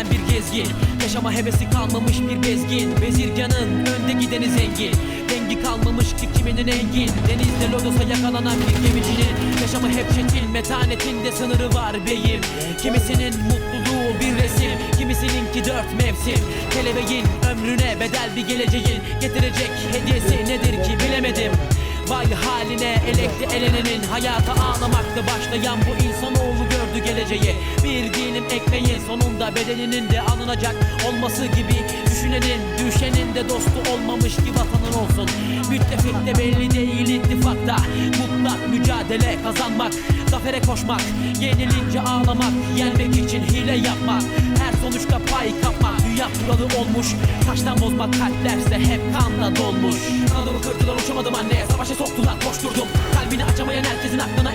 gelen bir gezgin. Yaşama hevesi kalmamış bir bezgin. Bezirganın önde gideni zengin. Dengi kalmamış ki kiminin engin. Denizde lodosa yakalanan bir gemicinin. Yaşamı hep çetin metanetinde sınırı var beyim. Kimisinin mutluluğu bir resim. Kimisininki dört mevsim. Kelebeğin ömrüne bedel bir geleceğin Getirecek hediyesi nedir ki bilemedim. Vay haline elekti elenenin Hayata ağlamakta başlayan bu insanoğlu gördü geleceği Bir dilim ekmeğin sonunda bedeninin de alınacak olması gibi Düşünenin düşenin de dostu olmamış ki vatanın olsun. Müttefik de belli değil ittifakta. Mutlak mücadele kazanmak Zafere koşmak Yenilince ağlamak Yenmek için hile yapmak. Her sonuçta pay kapmak Dünya kuralı olmuş. Taştan bozma kalplerse hep kanla dolmuş. Kanadımı kırdılar uçamadım anne. Savaşa soktular koşturdum. Kalbini açamayan herkesin aklına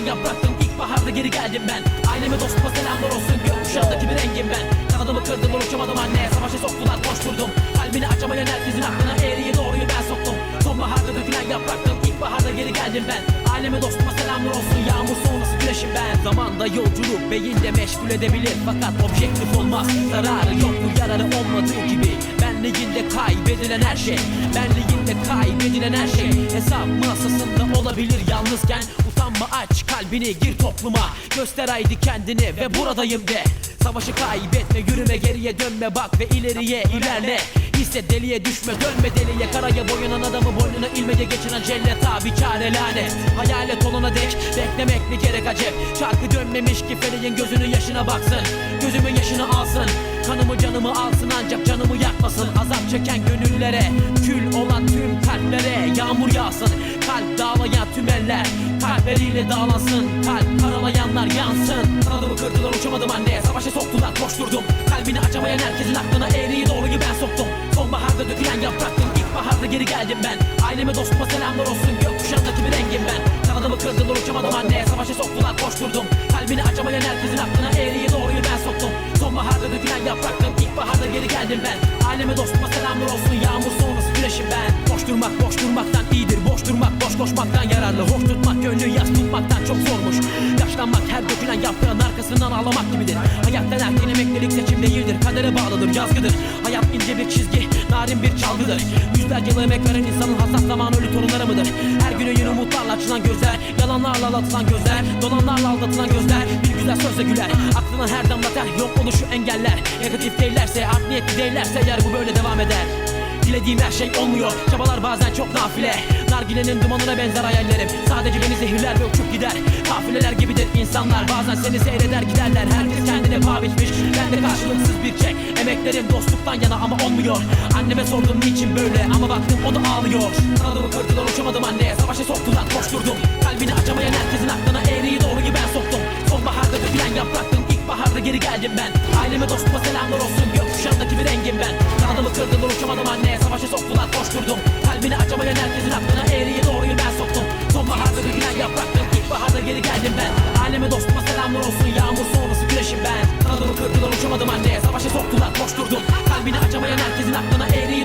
Dökülen yapraktım İlkbaharda geri geldim ben. Aileme dostuma selamlar olsun. Gökkuşağındaki bir rengim ben. Kanadımı kırdılar uçamadım anne. Savaşa soktular koşturdum. Kalbini açamayan herkesin aklına eğriyi doğruyu ben soktum. Sonbaharda dökülen yapraktım İlkbaharda geri geldim ben. Aileme dostuma selamlar olsun. Yağmur sonrası güneşim ben. Zamanda yolculuk beyinde meşgul edebilir. Fakat objektif olmaz. Zararı yoktur yararı olmadığı gibi. Benliğinde kaybedilen her şey. Benliğinde kaybedilen her şey. Hesap masasında olabilir yalnızken Utanma aç kalbini gir topluma. Göster haydi kendini ve buradayım de. Savaşı kaybetme yürüme geriye dönme. Bak ve ileriye ilerle. Hisset deliye düşme dönme deliye. Karaya boyanan adamı boynuna ilmece geçiren cennet abi çare lanet. Hayalet olana dek beklemek mi gerek acep. Çarkı dönmemiş ki feleğin gözünün yaşına baksın. Gözümün yaşını alsın. Kanımı canımı alsın ancak canımı yakmasın. Azap çeken gönüllere Kül olan tüm kalplere Yağmur yağsın Kalp dağlayan tüm eller Kalpleriyle dağlansın. Kalp karalayanlar yansın. Kanadımı kırdılar uçamadım anne. Savaşa soktular koşturdum. Kalbini açamayan herkesin aklına eğriyi doğruyu ben soktum. Sonbaharda dökülen yapraktım İlkbaharda geri geldim ben. Aileme dostuma selamlar olsun. Gökkuşağındaki bir rengim ben. Kanadımı kırdılar uçamadım anne. Savaşa soktular koşturdum. Kalbini açamayan herkesin aklına eğriyi doğruyu ben soktum. Sonbaharda dökülen yapraktım İlkbaharda geri geldim ben. Aileme dostuma selamlar olsun. Yağmur sonrası güneşim ben. Boş durmak boş durmaktan iyidir. Boş durmak boş koşmaktan yararlı. Hoş tutmak gönlü yaz tutmaktan çok zormuş. Yaşlanmak her dökülen yaprağın arkasından ağlamak gibidir. Hayat denerken emeklilik seçim değildir. Kadere bağlıdır yazgıdır. Hayat ince bir çizgi narin bir çalgıdır. Yüzlerce yıl emek veren insanın hassas zaman ölü torunları mıdır? Her güne yeni umutlarla açılan gözler Yalanlarla aldatılan gözler Dolanlarla aldatılan gözler Bir güzel sözle güler. Aklına her damla ter yok oluşu engeller. Negatif değillerse art niyetli değillerse eğer bu böyle devam eder Dilediğim her şey olmuyor. Çabalar bazen çok nafile. Nargilenin dumanına benzer hayallerim. Sadece beni zehirler ve uçup gider. Kafileler gibidir insanlar. Bazen seni seyreder giderler. Herkes kendine paha biçmiş. Ben de karşılıksız bir çek. Emeklerim dostluktan yana ama olmuyor. Anneme sordum niçin böyle? Ama baktım o da ağlıyor. Kanadımı kırdılar uçamadım anne Savaşa soktular koşturdum. Kalbini açamayan herkesin aklına eğriyi doğruyu ben soktum. Sonbaharda dökülen yapraktım İlkbaharda geri geldim ben. Aileme dostuma selamlar olsun selamlar olsun Yağmur sonrası güneşim ben. Kanadımı kırdılar uçamadım anne Savaşa soktular koşturdum. Kalbini açamayan herkesin aklına eğriyi